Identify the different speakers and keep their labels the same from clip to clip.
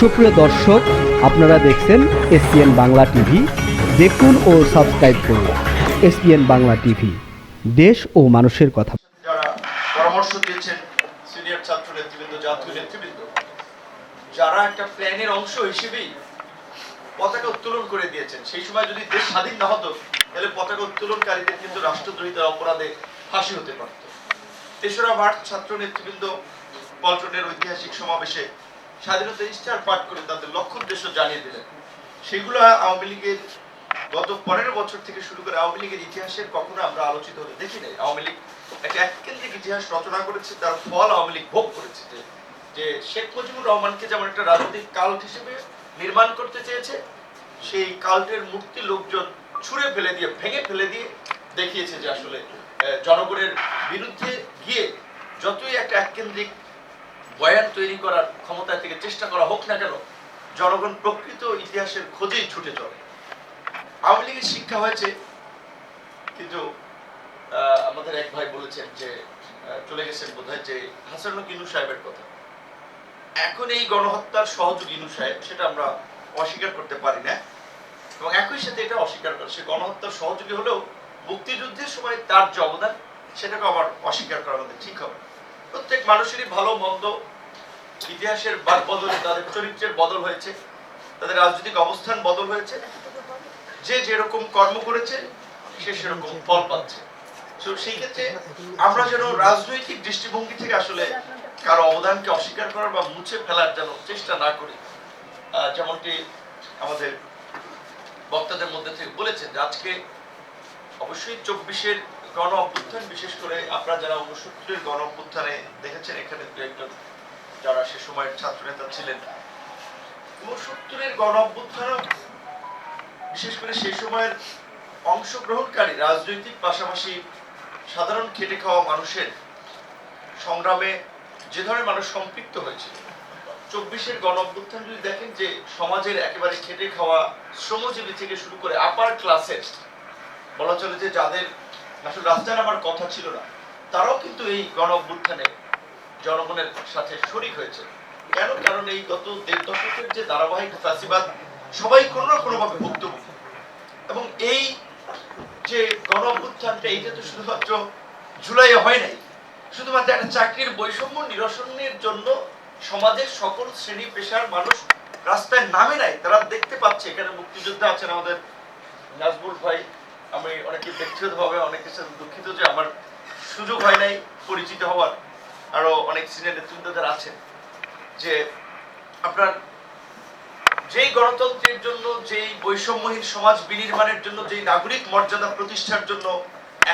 Speaker 1: সুপ্রিয় দর্শক, আপনারা দেখছেন এসপিএন বাংলা টিভি। দেখুন ও সাবস্ক্রাইব করুন এসপিএন বাংলা টিভি। দেশ ও মানুষের কথা।
Speaker 2: পরামর্শ দিয়েছেন সিনিয়র ছাত্র নেতৃবৃন্দ, জাতীয় নেতৃবৃন্দ, যারা একটা প্ল্যানের অংশ হিসেবেই পতাকা উত্তোলন করে দিয়েছেন, সেই সময় যদি দেশ স্বাধীন না হতো, তাহলে পতাকা উত্তোলনকারীদের কিন্তু রাষ্ট্রদ্রোহিতার অপরাধে ফাঁসি হতে পারত। তেসরা মার্চ ছাত্র নেতৃবৃন্দ পল্টনের ঐতিহাসিক সমাবেশে স্বাধীনতা ইস্টার পাঠ করে তাদের লক্ষ্য উদ্দেশ্য জানিয়ে দিলেন। সেগুলো আওয়ামী লীগের গত পনেরো বছর থেকে শুরু করে আওয়ামী লীগের ইতিহাসের কখনো আমরা আলোচিত হতে দেখি নাই। আওয়ামী লীগ একটা এককেন্দ্রিক ইতিহাস রচনা করেছে, তার ফল আওয়ামী লীগ ভোগ করেছে যে যে শেখ মুজিবুর রহমানকে যেমন একটা রাজনৈতিক কাল্ট হিসেবে নির্মাণ করতে চেয়েছে, সেই কাল্টের মূর্তি লোকজন ছুঁড়ে ফেলে দিয়ে, ভেঙে ফেলে দিয়ে দেখিয়েছে যে আসলে জনগণের বিরুদ্ধে গিয়ে যতই একটা এককেন্দ্রিক বয়ান তৈরি করার ক্ষমতা থেকে চেষ্টা করা হোক না কেন, জনগণ প্রকৃত ইতিহাসের খোঁজেই ছুটে চলে। আওয়ামী লীগের শিক্ষা হয়েছে, কিন্তু আমাদের এক ভাই বলেছেন যে চলে গেছেন বোধহয় যে হাসানুল কিনু সাহেবের কথা। এখন এই গণহত্যার সহযোগী ইনু সাহেব, সেটা আমরা অস্বীকার করতে পারি না। এবং একই সাথে এটা অস্বীকার করে, সে গণহত্যার সহযোগী হলেও মুক্তিযুদ্ধের সময় তার যে অবদান, সেটাকে আবার অস্বীকার করা আমাদের ঠিক হবে। প্রত্যেক মানুষেরই ভালো, মন্দ ইতিহাসের বাদ বদলে তাদের চরিত্রের বদল হয়েছে, তাদের রাজনৈতিক অবস্থান বদল হয়েছে। যে যেরকম কর্ম করেছে, সে সেরকম ফল পাচ্ছে। সেই ক্ষেত্রে আমরা যেন রাজনৈতিক দৃষ্টিভঙ্গি থেকে আসলে কারও অবদানকে অস্বীকার করার বা মুছে ফেলার যেন চেষ্টা না করি যেমনটি আমাদের বক্তাদের মধ্যে থেকে বলেছেন যে আজকে অবশ্যই চব্বিশের গণ অভ্যুত্থান, বিশেষ করে আপনারা যারা উনসত্তরের গণ অভ্যুত্থানে দেখেছেন, এখানে দু একজন যারা সে সময়ের ছাত্র নেতা ছিলেন। উনসত্তরের গণ অভ্যুত্থান, বিশেষ করে সেই সময়ের অংশগ্রহণকারী, রাজনৈতিক পাশাপাশি সাধারণ খেটে খাওয়া মানুষের সংগ্রামে যে ধরনের মানুষ সম্পৃক্ত হয়েছিল চব্বিশের গণ অভ্যুত্থান যদি দেখেন যে সমাজের একেবারে খেটে খাওয়া শ্রমজীবী থেকে শুরু করে আপার ক্লাসের বলা চলে যে যাদের আসলে রাস্তায় আমার কথা ছিল না। তারাও কিন্তু এই গণ অভ্যুত্থানে জনগণের সাথে শরিক হয়েছে। কেন? কারণ এই গত দেড় দশকের যে ধারাবাহিক ফ্যাসিবাদ, সবাই কোনো না কোনোভাবে ভুক্তভোগী। এবং এই যে গণ অভ্যুত্থানটা এইটা তো শুধুমাত্র জুলাইয়ে হয় নাই। শুধুমাত্র একটা চাকরির বৈষম্য নিরসনের জন্য সমাজের সকল শ্রেণি, পেশার মানুষ রাস্তায় নামে নাই। তারা দেখতে পাচ্ছে, এখানে মুক্তিযোদ্ধা আছেন আমাদের নাজমুল ভাই। আমি অনেকে ব্যক্তিগতভাবে অনেকের সাথে দুঃখিত যে আমার সুযোগ হয় নাই পরিচিত হওয়ার। আরও অনেক সিনিয়র নেতৃবৃন্দদের আছেন যে আপনার যেই গণতন্ত্রের জন্য, যেই বৈষম্যহীন সমাজ বিনির্মাণের জন্য, যেই নাগরিক মর্যাদা প্রতিষ্ঠার জন্য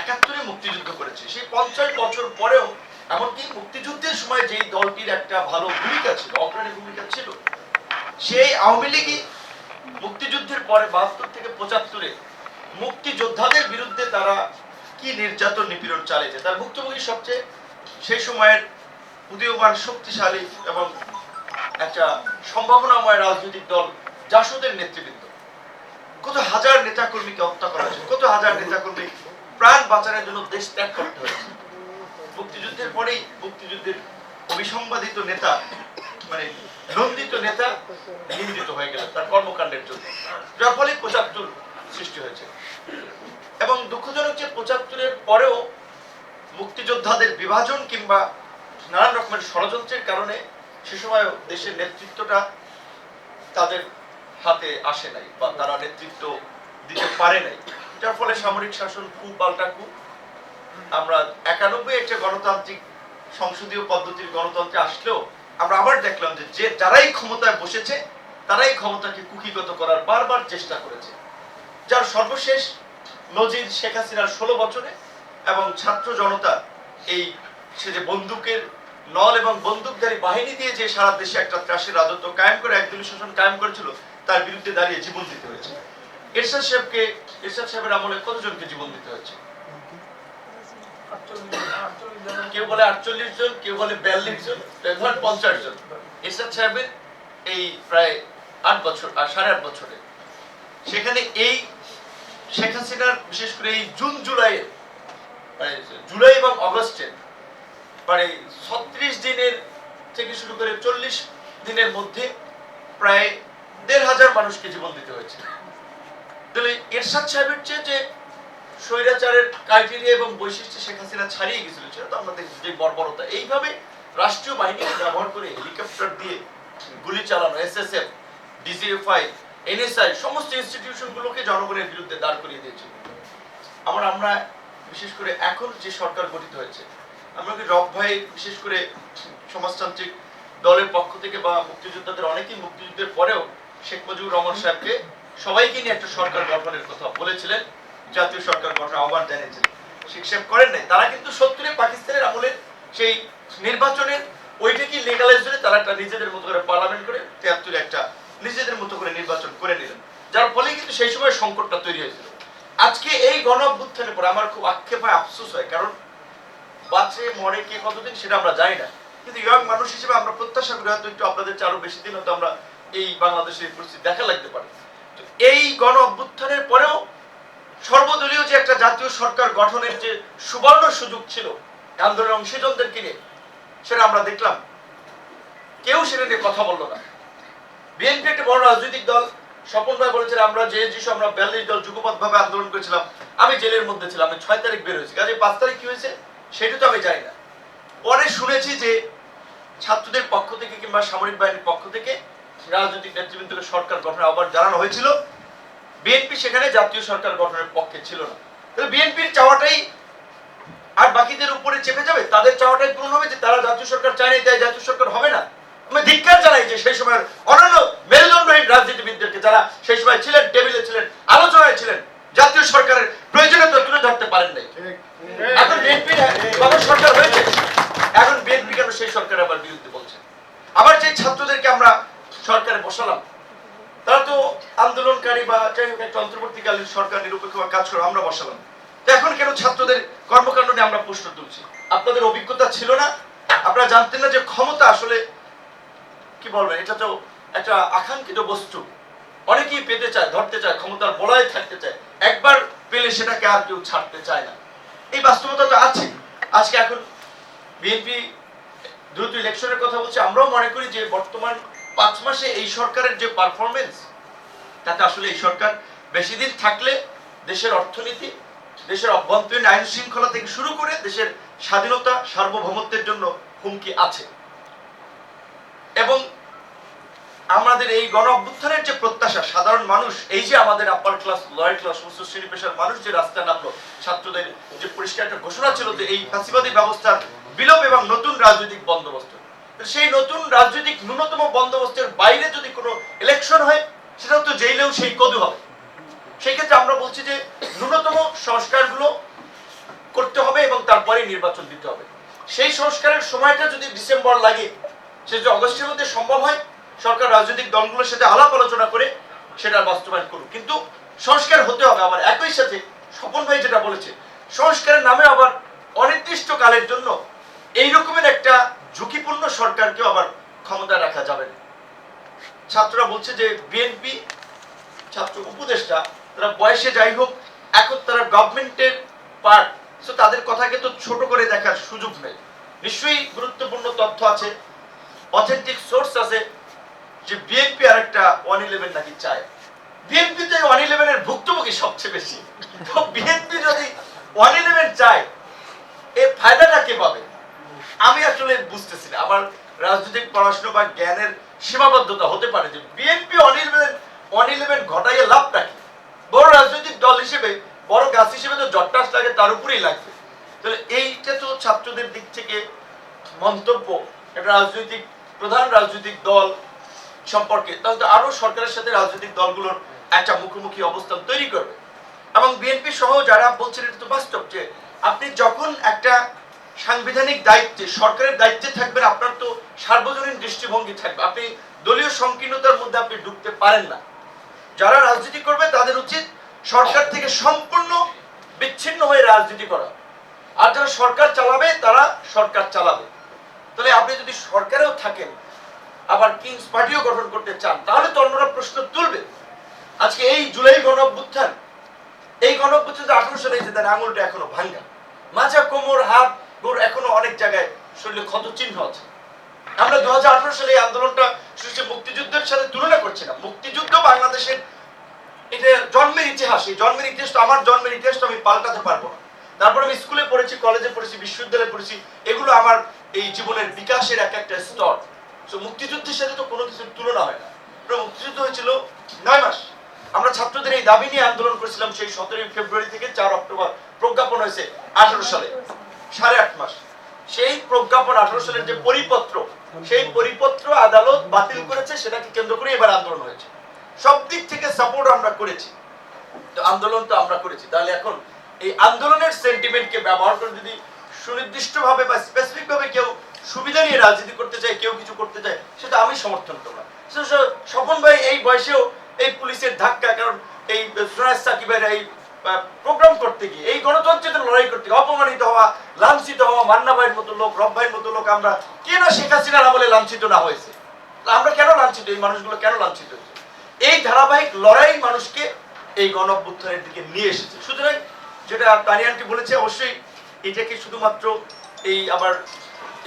Speaker 2: একাত্তরে মুক্তিযুদ্ধ করেছে, সেই পঞ্চাশ বছর পরেও এমনকি মুক্তিযুদ্ধের সময় যেই দলটির একটা ভালো ভূমিকা ছিল, অগ্রণী ভূমিকা ছিল, সেই আওয়ামী লীগই মুক্তিযুদ্ধের পরে বাহাত্তর থেকে পঁচাত্তরে মুক্তিযোদ্ধাদের বিরুদ্ধে তারা কি নির্যাতন নিপীড়ন চালিয়েছে? তার ভুক্তভোগী সবচেয়ে সেই সময়ের উদীয়মান শক্তিশালী এবং একটা সম্ভাবনাময় রাজনৈতিক দল জাসদের নেতৃবৃন্দ। কত হাজার নেতাকর্মীকে হত্যা করা হয়েছে, কত হাজার নেতাকর্মী প্রাণ বাঁচানোর জন্য দেশ ত্যাগ করতে হয়েছে। মুক্তিযুদ্ধের পরেই মুক্তিযুদ্ধের অবিসংবাদিত নেতা মানে নন্দিত নেতা নিন্দিত হয়ে গেলেন তার কর্মকাণ্ডের জন্য। যার ফলে পঁচাত্তর সৃষ্টি হয়েছে এবং দুঃখজনক যে পঁচাত্তরের পরেও মুক্তিযোদ্ধাদের বিভাজন কিংবা নানান রকমের ষড়যন্ত্রের কারণে সে সময় দেশের নেতৃত্বটা তাদের হাতে আসে নাই বা তারা নেতৃত্ব দিতে পারে নাই। যার ফলে সামরিক শাসন কু পাল্টা কু আমরা একানব্বই একটা গণতান্ত্রিক সংসদীয় পদ্ধতির গণতন্ত্রে আসলেও আমরা আবার দেখলাম যে যে যারাই ক্ষমতায় বসেছে, তারাই ক্ষমতাকে কুকিগত করার বারবার চেষ্টা করেছে। যার সর্বশেষ নজির শেখ হাসিনার ষোলো বছরে এবং ছাত্র জনতা এই সে যে বন্দুকের নল এবং বন্দুকধারী বাহিনী দিয়ে যে সারা দেশে একটা ত্রাসের রাজত্ব কায়েম করে একদলীয় শাসন কায়েম করেছিল, তার বিরুদ্ধে দাঁড়িয়ে জীবন দিতে হয়েছে। এরশাদ সাহেবকে, এরশাদ সাহেবের আমলে কতজনকে জীবন দিতে হয়েছে? কেউ বলে আটচল্লিশ জন, কেউ বলে বিয়াল্লিশ জন ধরেন পঞ্চাশ জন। এরশাদ সাহেবের এই প্রায় আট বছর আর সাড়ে আট বছরে। সেখানে এই শেখ হাসিনার, বিশেষ করে এই জুন জুলাই মানে জুলাই এবং অগস্টে মানে ছত্রিশ দিনের থেকে শুরু করে চল্লিশ দিনের মধ্যে প্রায় দেড় হাজার মানুষকে জীবন দিতে হয়েছে। তাহলে এরশাদ সাহেবের চেয়ে যে স্বৈরাচারের ক্রাইটেরিয়া এবং বৈশিষ্ট্য শেখ হাসিনা ছাড়িয়ে গেছিল, সেটা তো আমরা দেখছি যে বর্বরতা। এইভাবে রাষ্ট্রীয় বাহিনীকে ব্যবহার করে হেলিকপ্টার দিয়ে গুলি চালানো S S SSF DGFI NSI সমস্ত ইনস্টিটিউশনগুলোকে জনগণের বিরুদ্ধে দাঁড় করিয়ে দিয়েছিল আমরা আমরা বিশেষ করে এখন যে সরকার গঠিত হয়েছে, আমরা কি রব ভাই, বিশেষ করে সমাজতান্ত্রিক দলের পক্ষ থেকে বা মুক্তিযোদ্ধাদের, অনেকেই মুক্তিযুদ্ধের পরেও শেখ মুজিবুর রহমান সাহেবকে সবাইকে নিয়ে একটা সরকার গঠনের কথা বলেছিলেন, জাতীয় সরকার গঠনের আহ্বান জানিয়েছিলেন। শেখ সাহেব করেন নাই, তারা কিন্তু সত্তরে পাকিস্তানের আমলে সেই নির্বাচনের ওইটাকে লেগালাইজ করে তারা একটা নিজেদের মতো করে পার্লামেন্ট করে তিয়াত্তরে একটা নিজেদের মতো করে নির্বাচন করে নিলেন। যার ফলে কিন্তু সেই সময় সংকটটা তৈরি হয়েছিল। আজকে এই গণ অভ্যুত্থানের পর আমার খুব আক্ষেপ হয়, আফসোস হয়, কারণ বাঁচে, মরে কে কতদিন সেটা আমরা জানি না। কিন্তু ইয়ং মানুষ হিসেবে আমরা প্রত্যাশা করি হয়তো একটু আপনাদের আরও বেশি দিন হয়তো আমরা এই বাংলাদেশের পরিস্থিতি দেখা লাগতে পারে। তো এই গণ অভ্যুত্থানের পরেও সর্বদলীয় যে একটা জাতীয় সরকার গঠনের যে সুবর্ণ সুযোগ ছিল আন্দোলনের অংশীজনদেরকে নিয়ে, সেটা আমরা দেখলাম। কেউ সেটা নিয়ে কথা বলল না। বিএনপি একটা বড় রাজনৈতিক দল স্বপন ভাই বলেছেন, আমরা যে যিশু, আমরা বিয়াল্লিশ দল যুগপৎ ভাবে আন্দোলন করেছিলাম, আমি জেলের মধ্যে ছিলাম, আমি ছয় তারিখ বের হয়েছি। কাজে পাঁচ তারিখ কি হয়েছে? সেটা তো আমি জানি না। পরে শুনেছি যে ছাত্রদের পক্ষ থেকে কিংবা সামরিক বাহিনীর পক্ষ থেকে রাজনৈতিক নেতৃবৃন্দকে সরকার গঠনের আহ্বান জানানো হয়েছিল। বিএনপি সেখানে জাতীয় সরকার গঠনের পক্ষে ছিল না। তাহলে বিএনপির চাওয়াটাই আর বাকিদের উপরে চেপে যাবে? তাদের চাওয়াটাই পূরণ হবে যে তারা জাতীয় সরকার চায় তাই জাতীয় সরকার হবে না? আমি জানাই যে সেই সময়ের অন্যান্য মেরুদণ্ডহীন রাজনীতিবিদদেরকে যারা সেই সময় ছিলেন টেবিলে ছিলেন আলোচনায় ছিলেন জাতীয় সরকারের প্রয়োজনীয়তা তুলে ধরতে পারেন নাই। এখন বিএনপি কবে সরকার হয়েছে। এখন বিএনপি কেন সেই সরকার আবার বিরুদ্ধে বলছে? আবার যে ছাত্রদেরকে আমরা সরকারে বসালাম তারা তো আন্দোলনকারী বা যাই হোক একটা অন্তর্বর্তীকালীন সরকার নিরপেক্ষ কাজ করে আমরা বসালাম। তো এখন কেন ছাত্রদের কর্মকাণ্ড নিয়ে আমরা প্রশ্ন তুলছি? আপনাদের অভিজ্ঞতা ছিল না? আপনারা জানতেন না যে ক্ষমতা আসলে কি বলবেন? এটা তো একটা আকাঙ্ক্ষিত বস্তু। অনেকেই পেতে চায়, ধরতে চায়, ক্ষমতার বলয়ে থাকতে চায়। একবার পেলে সেটাকে আর কেউ ছাড়তে চায় না। এই বাস্তবতা তো আছে। আজকে এখন বিএনপি দ্রুত ইলেকশনের কথা বলছে। আমরাও মনে করি যে বর্তমান পাঁচ মাসে এই সরকারের যে পারফরমেন্স তাতে আসলে এই সরকার বেশি দিন থাকলে দেশের অর্থনীতি, দেশের অভ্যন্তরীণ আইন শৃঙ্খলা থেকে শুরু করে দেশের স্বাধীনতা, সার্বভৌমত্বের জন্য হুমকি আছে এবং আমাদের এই গণ অভ্যুত্থানের যে প্রত্যাশা, সাধারণ মানুষ, এই যে আমাদের আপার ক্লাস লোয়ার ক্লাস সমস্ত শ্রেণি পেশার মানুষ যে রাস্তায় নামলো, ছাত্রদের যে পরিষ্কার একটা ঘোষণা ছিল যে এই ফাঁসিবাদী ব্যবস্থার বিলোপ এবং নতুন রাজনৈতিক বন্দোবস্ত। সেই নতুন রাজনৈতিক ন্যূনতম বন্দোবস্তের বাইরে যদি কোনো ইলেকশন হয়, সেটাও তো জেলেও সেই কদু হবে। সেই ক্ষেত্রে আমরা বলছি যে ন্যূনতম সংস্কারগুলো করতে হবে এবং তারপরে নির্বাচন দিতে হবে। সেই সংস্কারের সময়টা যদি ডিসেম্বর লাগে, সে যদি অগস্টের মধ্যে সম্ভব হয় সরকার রাজনৈতিক দলগুলোর সাথে আলাপ আলোচনা করে সেটা বাস্তবায়ন করুক। কিন্তু সংস্কার হতে হবে আবার। একই সাথে স্বপন ভাই যেটা বলেছে, সংস্কারের নামে আবার অনির্দিষ্ট কালের জন্য এই রকমের একটা ঝুঁকিপূর্ণ সরকারকেও আবার ক্ষমতা রাখা যাবে না। ছাত্ররা বলছে যে বিএনপি, ছাত্র উপদেষ্টা, তারা বয়সে যাই হোক, এখন তারা গভর্নমেন্টের পার্ট সো তাদের কথাকে তো ছোট করে দেখার সুযোগ নেই। নিশ্চয়ই গুরুত্বপূর্ণ তথ্য আছে অথেন্টিক সোর্স আছে। যে বিএনপি আর একটা ওয়ান ইলেভেন নাকি চায়। বিএনপি তো ওয়ান ইলেভেনের ভুক্তভোগী সবচেয়ে বেশি। তো বিএনপি যদি ওয়ান ইলেভেন চায় এর ফায়দাটা কে পাবে? আমি আসলে বুঝতেছি না। আমার রাজনৈতিক পড়াশোনা বা জ্ঞানের সীমাবদ্ধতা হতে পারে যে BNP one eleven one eleven ঘটাইয়ে লাভটা কি? বড় রাজনৈতিক দল হিসেবে, বড় গাছ হিসেবে তো জট্টাস লাগে, তার উপরেই লাগবে। তাহলে এইটা তো ছাত্রদের দিক থেকে মন্তব্য। একটা রাজনৈতিক, প্রধান রাজনৈতিক দল সম্পর্কে, তাহলে আরও সরকারের সাথে রাজনৈতিক দলগুলোর একটা মুখোমুখি অবস্থান তৈরি করবে। এবং বিএনপি সহ যারা বলছেন এটা তো বাস্তব যে আপনি যখন একটা সাংবিধানিক দায়িত্বে, সরকারের দায়িত্বে থাকবেন, আপনার তো সার্বজনীন দৃষ্টিভঙ্গি থাকবে। আপনি দলীয় সংকীর্ণতার মধ্যে আপনি ঢুকতে পারেন না। যারা রাজনীতি করবে, তাদের উচিত সরকার থেকে সম্পূর্ণ বিচ্ছিন্ন হয়ে রাজনীতি করা। আর যারা সরকার চালাবে, তারা সরকার চালাবে। তাহলে আপনি যদি সরকারেও থাকেন আবার কিংস পার্টিও গঠন করতে চান, তাহলে তো অন্যরা প্রশ্ন তুলবে। আজকে এই জুলাই গণ অভ্যুত্থান এই গণ অভ্যুত্থান আঠারো সালে তার আঙুলটা এখনও ভাঙ্গা। মাঝা কোমর, হাত গোর এখনও অনেক জায়গায় শরীরে ক্ষত চিহ্ন আছে। আমরা দু সালে এই আন্দোলনটা সে মুক্তিযুদ্ধের সাথে তুলনা করছি না মুক্তিযুদ্ধ বাংলাদেশের এটা জন্মের ইতিহাস, এই জন্মের ইতিহাস তো, আমার জন্মের ইতিহাস তো আমি পাল্টাতে পারব না। তারপর আমি স্কুলে পড়েছি, কলেজে পড়েছি, বিশ্ববিদ্যালয়ে পড়েছি, এগুলো আমার এই জীবনের বিকাশের এক একটা স্তর। মুক্তিযুদ্ধের সাথে তো কোনো কিছুর তুলনা হয় না। মুক্তিযুদ্ধ হয়েছিল নয় মাস। আমরা ছাত্রদের এই দাবি নিয়ে আন্দোলন করেছিলাম সেই সতেরোই ফেব্রুয়ারি থেকে চার অক্টোবর। প্রজ্ঞাপন হয়েছে আঠারো সালে, সাড়ে আট মাস। সেই প্রজ্ঞাপন আঠারো সালের যে পরিপত্র, সেই পরিপত্র আদালত বাতিল করেছে, সেটাকে কেন্দ্র করে এবার আন্দোলন হয়েছে। সব দিক থেকে সাপোর্ট আমরা করেছি। তো আন্দোলন তো আমরা করেছি। তাহলে এখন এই আন্দোলনের সেন্টিমেন্টকে ব্যবহার করে যদি সুনির্দিষ্টভাবে বা স্পেসিফিক ভাবে কেউ সুবিধা নিয়ে রাজনীতি করতে চায়, কেউ কিছু করতে চায়, সেটা আমি সমর্থন করব না। সে- সে- স্বপন ভাই এই বয়সেও এই পুলিশের ধাক্কা, কারণ এই সোনাজ সাকিবের এই প্রোগ্রাম করতে গিয়ে, এই গণতন্ত্রের লড়াই করতে গিয়ে, অপমানিত হওয়া, লাঞ্ছিত হওয়া মান্না ভাইয়ের মতো লোক, রব ভাইয়ের মতো লোক আমরা কেন শেখ হাসিনার আমলে লাঞ্ছিত না হয়েছে? আমরা কেন লাঞ্ছিত? এই মানুষগুলো কেন লাঞ্ছিত হয়েছে? এই ধারাবাহিক লড়াই মানুষকে এই গণ অভ্যুত্থানের দিকে নিয়ে এসেছে। সুতরাং যেটা তানিয়ানটি বলেছে, অবশ্যই এটাকে শুধুমাত্র এই আবার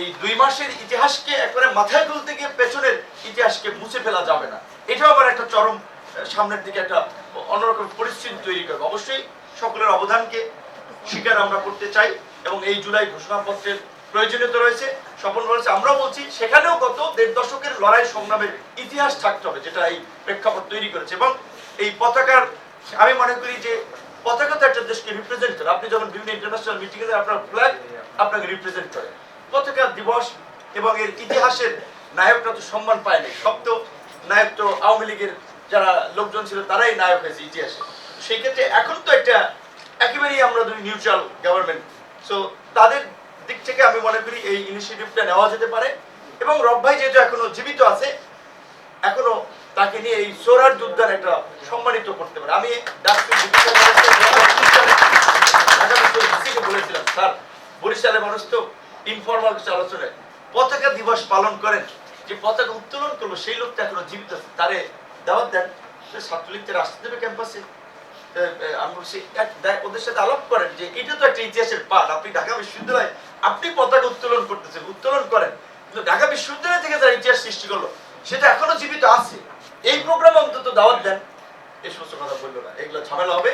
Speaker 2: এই দুই মাসের ইতিহাসকে একবারে মাথায় তুলতে গিয়ে পেছনের ইতিহাসকে মুছে ফেলা যাবে না। এটাও আবার একটা চরম সামনের দিকে একটা অন্যরকম পরিস্থিতি তৈরি করবে। অবশ্যই সকলের অবদানকে স্বীকার আমরা করতে চাই এবং এই জুলাই ঘোষণাপত্রের প্রয়োজনীয়তা রয়েছে। স্বপন বলেছে, আমরাও বলছি, সেখানেও গত দেড় দশকের লড়াই সংগ্রামের ইতিহাস থাকতে হবে, যেটা এই প্রেক্ষাপট তৈরি করেছে। এবং এই পতাকার, আমি মনে করি যে পতাকা তো একটা দেশকে রিপ্রেজেন্ট করে। আপনি যখন বিভিন্ন ইন্টারন্যাশনাল মিটিং এ আপনার ফ্ল্যাগ আপনাকে রিপ্রেজেন্ট করে। পতাকা দিবস এবং এর ইতিহাসের নায়করা তো সম্মান পায় নাই সব তো নায়ক তো আওয়ামী লীগের যারা লোকজন ছিল, তারাই নায়ক হয়েছে ইতিহাসে। সেই ক্ষেত্রে এখন তো একটা একেবারেই আমরা দুই নিউট্রাল গভর্নমেন্ট সো তাদের দিক থেকে আমি মনে করি এই ইনিশিয়েটিভটা নেওয়া যেতে পারে এবং রব ভাই যেহেতু এখনও জীবিত আছে, এখনও তাকে নিয়ে এই সোরার উদ্যান একটা সম্মানিত করতে পারে। আমি বলেছিলাম, স্যার, বরিশালের মানুষ তো ইনফর্মাল কিছু আলোচনায় পতাকা দিবস পালন করেন, যে পতাকা উত্তোলন করল, সেই লোকটা এখনও জীবিত আছে। তারে দাওয়াত দেন। সে ছাত্রলীগদের আসতে দেবে ক্যাম্পাসে। ওদের সাথে আলাপ করেন যে, এটা তো একটা ইতিহাসের পাঠ। আপনি ঢাকা আপনি পতাকা উত্তোলন করতেছেন, উত্তোলন করেন। কিন্তু ঢাকা বিশ্ববিদ্যালয় থেকে যারা ইতিহাস সৃষ্টি করল, সেটা এখনও জীবিত আছে। এই প্রোগ্রাম অন্তত দাওয়াত দেন। এই সমস্ত কথা বলল না। এগুলো ঝামেলা হবে।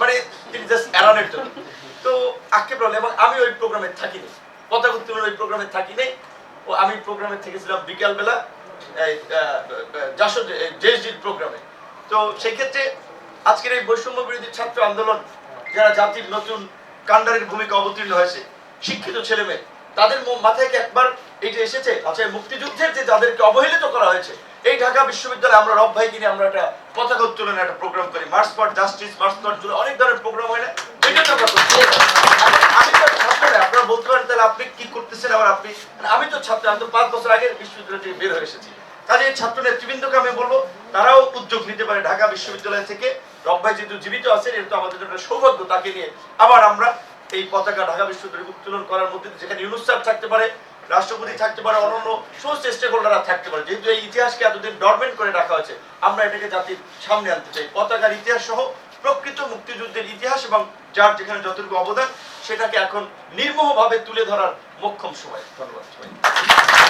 Speaker 2: মানে তিনি জাস্ট এড়ানোর জন্য। তো আক্ষেপ এবং আমি ওই প্রোগ্রামে থাকিনি। উত্তোলন ওই প্রোগ্রামে থাকি ও, আমি প্রোগ্রামে থেকেছিলাম বিকালবেলা জেএসডির প্রোগ্রামে তো সেই ক্ষেত্রে আজকের এই বৈষম্য বিরোধী ছাত্র আন্দোলন, যারা জাতির নতুন কান্ডারের ভূমিকা অবতীর্ণ হয়েছে, শিক্ষিত ছেলে মেয়ে তাদের মাথায় কি একবার এটা এসেছে? আচ্ছা মুক্তিযুদ্ধের যে যাদেরকে অবহেলিত করা হয়েছে, এই ঢাকা বিশ্ববিদ্যালয়ে আমরা রব ভাই কিনে আমরা একটা পতাকা উত্তোলনের একটা প্রোগ্রাম করি। March for justice march for July অনেক ধরনের প্রোগ্রাম হয় না? এটা আমরা আমি তো ছাত্র আপনারা বলতে পারেন তাহলে আপনি কি করতেছেন, আবার আপনি মানে আমি তো ছাত্র, আমি তো পাঁচ বছর আগে বিশ্ববিদ্যালয় থেকে বের হয়ে এসেছি। কাজে ছাত্র নেতৃবৃন্দকে আমি বলব, তারাও উদ্যোগ নিতে পারে ঢাকা বিশ্ববিদ্যালয় থেকে। রব ভাই যেহেতু জীবিত আছেন এটা তো আমাদের জন্য সৌভাগ্য তাকে নিয়ে আবার আমরা এই পতাকা ঢাকা বিশ্ববিদ্যালয়ে উত্তোলন করার মধ্যে যেখানে ইউনুস থাকতে পারে রাষ্ট্রপতি থাকতে পারে অন্যান্য সমস্ত স্টেক হোল্ডাররা থাকতে পারে। যেহেতু এই ইতিহাসকে এতদিন ডরমেন্ট করে রাখা হয়েছে, আমরা এটাকে জাতির সামনে আনতে চাই। পতাকার ইতিহাস সহ প্রকৃত মুক্তিযুদ্ধের ইতিহাস এবং যার যেখানে যতটুকু অবদান, সেটাকে এখন নির্মোহভাবে তুলে ধরার মোক্ষম সময়। ধন্যবাদ সবাই